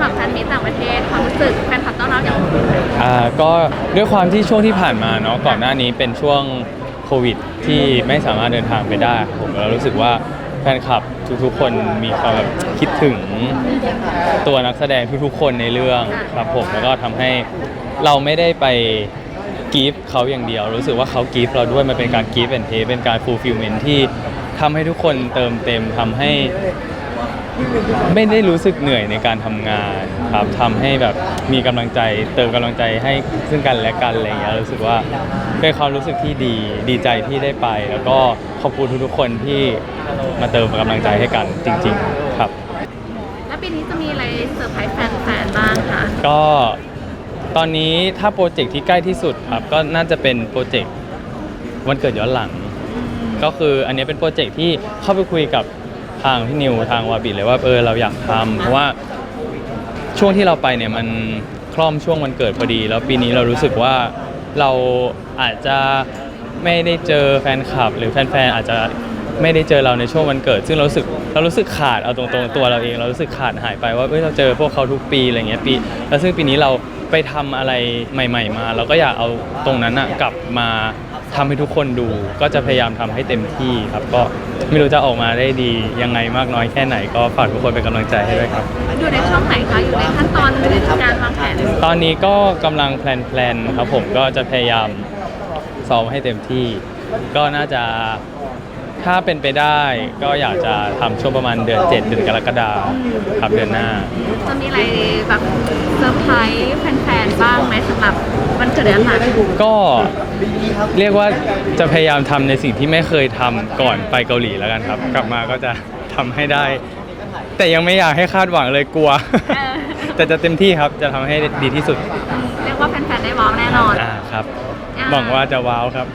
หรับแฟนมีตต่างประเทศความรู้สึกแฟนคลับต้อนรับอย่างอ่าก็ด้วยความที่ช่วงที่ผ่านมาเนาะก่อนหน้านี้เป็นช่วงโควิดที่ไม่สามารถเดินทางไปได้ครับผมเรารู้สึกว่าแฟนคลับทุกๆ คนมีความแบบคิดถึงตัวนักแสดงทุกๆ คนในเรื่องครับผมแล้วก็ทำให้เราไม่ได้ไปกีฟเขาอย่างเดียว รู้สึกว่าเขากีฟเราด้วยมันเป็นการกีฟแอนเทเป็นการฟูลฟิลเมนที่ทำให้ทุกคนเติมเต็มทำให้ ไม่ได้รู้สึกเหนื่อยในการทำงานครับทำให้แบบมีกำลังใจ เติมกำลังใจให้ซึ่งกันและกันอะไรอย่างเงี้ยรู้สึกว่าเป็นความรู้สึกที่ดีดีใจที่ได้ไป แล้วก็ขอบคุณทุกๆคนที่มาเติมกำลังใจให้กันจริง ๆ ครับ แล้วปีนี้จะมีอะไรเซอร์ไพรส์แฟนๆบ้างคะก็ตอนนี้ถ้าโปรเจกต์ที่ใกล้ที่สุดครับก็น่าจะเป็นโปรเจกต์วันเกิดย้อนหลัง ก็คืออันนี้เป็นโปรเจกต์ที่เข้าไปคุยกับ ทางพี่นิวทางวาบิเลยว่าเออเราอยากทำเพราะว่าช่วงที่เราไปเนี่ยมันคล่อมช่วงวันเกิดพอดี แล้วปีนี้เรารู้สึกว่าเราอาจจะไม่ได้เจอแฟนคลับ หรือแฟนๆอาจจะไม่ได้เจอเราในช่วงวันเกิด ซึ่งเรารู้สึกเรารู้สึกขาดเอาตรงๆตัวเราเองเรารู้สึกขาดหายไปว่าเอ้ยเราเจอพวกเขาทุกปีอะไรเงี้ยปี แล้วซึ่งปีนี้เราไปทำอะไรใหม่ ๆ มา เราก็อยากเอาตรงนั้นอะกลับมา ทำให้ทุกคนดู ก็จะพยายามทำให้เต็มที่ครับ ก็ไม่รู้จะออกมาได้ดียังไงมากน้อยแค่ไหน ก็ฝากทุกคนเป็นกำลังใจให้ด้วยครับ อยู่ในช่วงไหนคะอยู่ในขั้นตอนการวางแผนตอนนี้ก็กำลังแพลนๆครับผมก็จะพยายามซ้อมให้เต็มที่ ก็น่าจะถ้าเป็นไปได้ ก็อยากจะทำช่วงประมาณเดือน 7 เดือนกรกฎาคมครับเดือนหน้า จะมีอะไรแบบเซอร์ไพรส์แฟนๆบ้างไห มสำหรับวันเกิดย้อนหลังก็เรียกว่าจะพยายามทำในสิ่งที่ไม่เคยทำก่อนไปเกาหลีแล้วกันครับ กลับมาก็จะทำให้ได้ แต่ยังไม่อยากให้คาดหวังเลยกลัว เออแต่จะเต็มที่ครับจะทำให้ดีที่สุดเรียกว่าแฟนๆได้ว้าวแน่นอนอ่าครับอ่าหวังว่าจะว้าวครับ